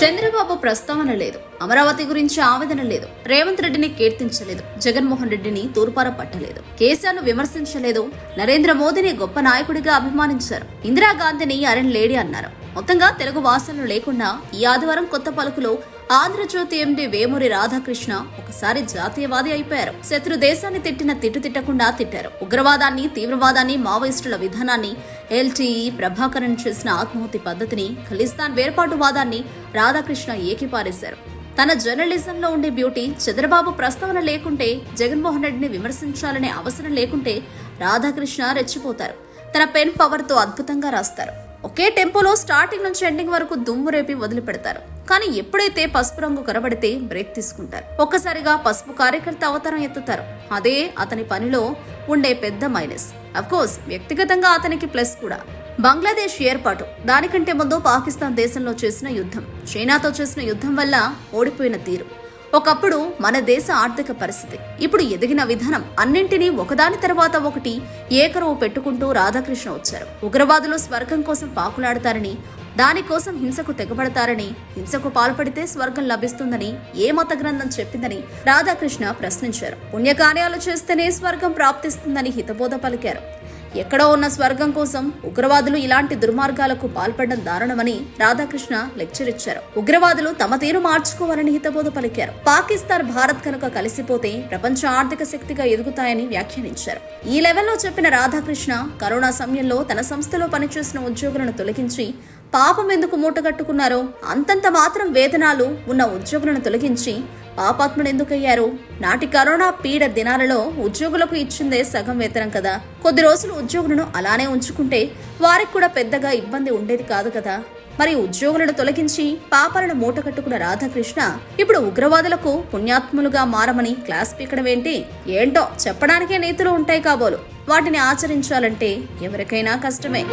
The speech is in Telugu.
చంద్రబాబు ప్రస్తావన లేదు. అమరావతి గురించి ఆవేదన లేదు. రేవంత్ రెడ్డిని కీర్తించలేదు. జగన్మోహన్ రెడ్డిని తూర్పార పట్టలేదు కేసీఆర్ను విమర్శించలేదు. నరేంద్ర మోదీని గొప్ప నాయకుడిగా అభిమానించారు. ఇందిరాగాంధీని అరణ్ లేడీ అన్నారు. మొత్తంగా తెలుగు వాసనలు లేకుండా ఈ ఆదివారం కొత్త పలుకులో ఆంధ్రజ్యోతి ఎండి వేమూరి రాధాకృష్ణ ఒకసారి జాతీయవాది అయిపోయారు. శత్రు దేశాన్ని తిట్టిన తిట్టు తిట్టకుండా తిట్టారు. ఉగ్రవాదాన్ని తీవ్రవాదాన్ని మావోయిస్టుల విధానాన్ని ఎల్టీఈ ప్రభాకరన్ చేసిన ఆత్మహత్య పద్ధతిని ఖలిస్తాన్ వేర్పాటువాదాన్ని రాధాకృష్ణ ఏకిపారేశారు. తన జర్నలిజంలో ఉండే బ్యూటీ చంద్రబాబు ప్రస్తావన లేకుంటే జగన్మోహన్ రెడ్డిని విమర్శించాలనే అవసరం లేకుంటే రాధాకృష్ణ రెచ్చిపోతారు. తన పెన్ పవర్తో అద్భుతంగా రాస్తారు. ఒకే టెంపోలో స్టార్టింగ్ నుంచి ఎండింగ్ వరకు దుమ్ము రేపి వదిలిపెడతారు. కానీ ఎప్పుడైతే పసుపు రంగు కనబడితే బ్రేక్ తీసుకుంటారు. ఒక్కసారిగా పసుపు కార్యకర్త అవతారం ఎత్తుతారు. అదే అతని పనిలో ఉండే పెద్ద మైనస్. కోర్స్ వ్యక్తిగతంగా అతనికి ప్లస్ కూడా. బంగ్లాదేశ్ ఏర్పాటు. దానికంటే ముందు పాకిస్తాన్ దేశంలో చేసిన యుద్ధం. చైనాతో చేసిన యుద్ధం వల్ల ఓడిపోయిన తీరు. ఒకప్పుడు మన దేశ ఆర్థిక పరిస్థితి. ఇప్పుడు ఎదిగిన విధానం అన్నింటినీ ఒకదాని తర్వాత ఒకటి ఏకరువు పెట్టుకుంటూ రాధాకృష్ణ వచ్చారు. ఉగ్రవాదులు స్వర్గం కోసం పాకులాడతారని దానికోసం హింసకు తెగబడతారని హింసకు పాల్పడితే స్వర్గం లభిస్తుందని ఏ మత గ్రంథం చెప్పిందని రాధాకృష్ణ ప్రశ్నించారు. పుణ్యకార్యాలు చేస్తేనే స్వర్గం ప్రాప్తిస్తుందని హితబోధ పలికారు. ఎక్కడో ఉన్న స్వర్గం కోసం ఉగ్రవాదులు ఇలాంటి దుర్మార్గాలకు పాల్పడడం దారుణమని రాధాకృష్ణ లెక్చర్ ఇచ్చారు. ఉగ్రవాదులు తమ తీరు మార్చుకోవాలని హితబోధ పలికారు. పాకిస్తాన్ భారత్ కనుక కలిసిపోతే ప్రపంచ ఆర్థిక శక్తిగా ఎదుగుతాయని వ్యాఖ్యానించారు. ఈ లెవెల్లో చెప్పిన రాధాకృష్ణ కరోనా సమయంలో తన సంస్థలో పనిచేసిన ఉద్యోగులను తొలగించి పాపం ఎందుకు మూటగట్టుకున్నారో అంతంత మాత్రం వేతనాలు ఉన్న ఉద్యోగులను తొలగించి పాపాత్ముడు ఎందుకయ్యారు? నాటి కరోనా పీడ దినాలలో ఉద్యోగులకు ఇచ్చిందే సగం వేతనం కదా. కొద్ది రోజులు ఉద్యోగులను అలానే ఉంచుకుంటే వారికి కూడా పెద్దగా ఇబ్బంది ఉండేది కాదు కదా. మరి ఉద్యోగులను తొలగించి పాపాలను మూటకట్టుకున్న రాధాకృష్ణ ఇప్పుడు ఉగ్రవాదులకు పుణ్యాత్ములుగా మారమని క్లాస్ పీకడం ఏంటి? ఏంటో చెప్పడానికే నీతులు ఉంటాయి కాబోలు. వాటిని ఆచరించాలంటే ఎవరికైనా కష్టమే.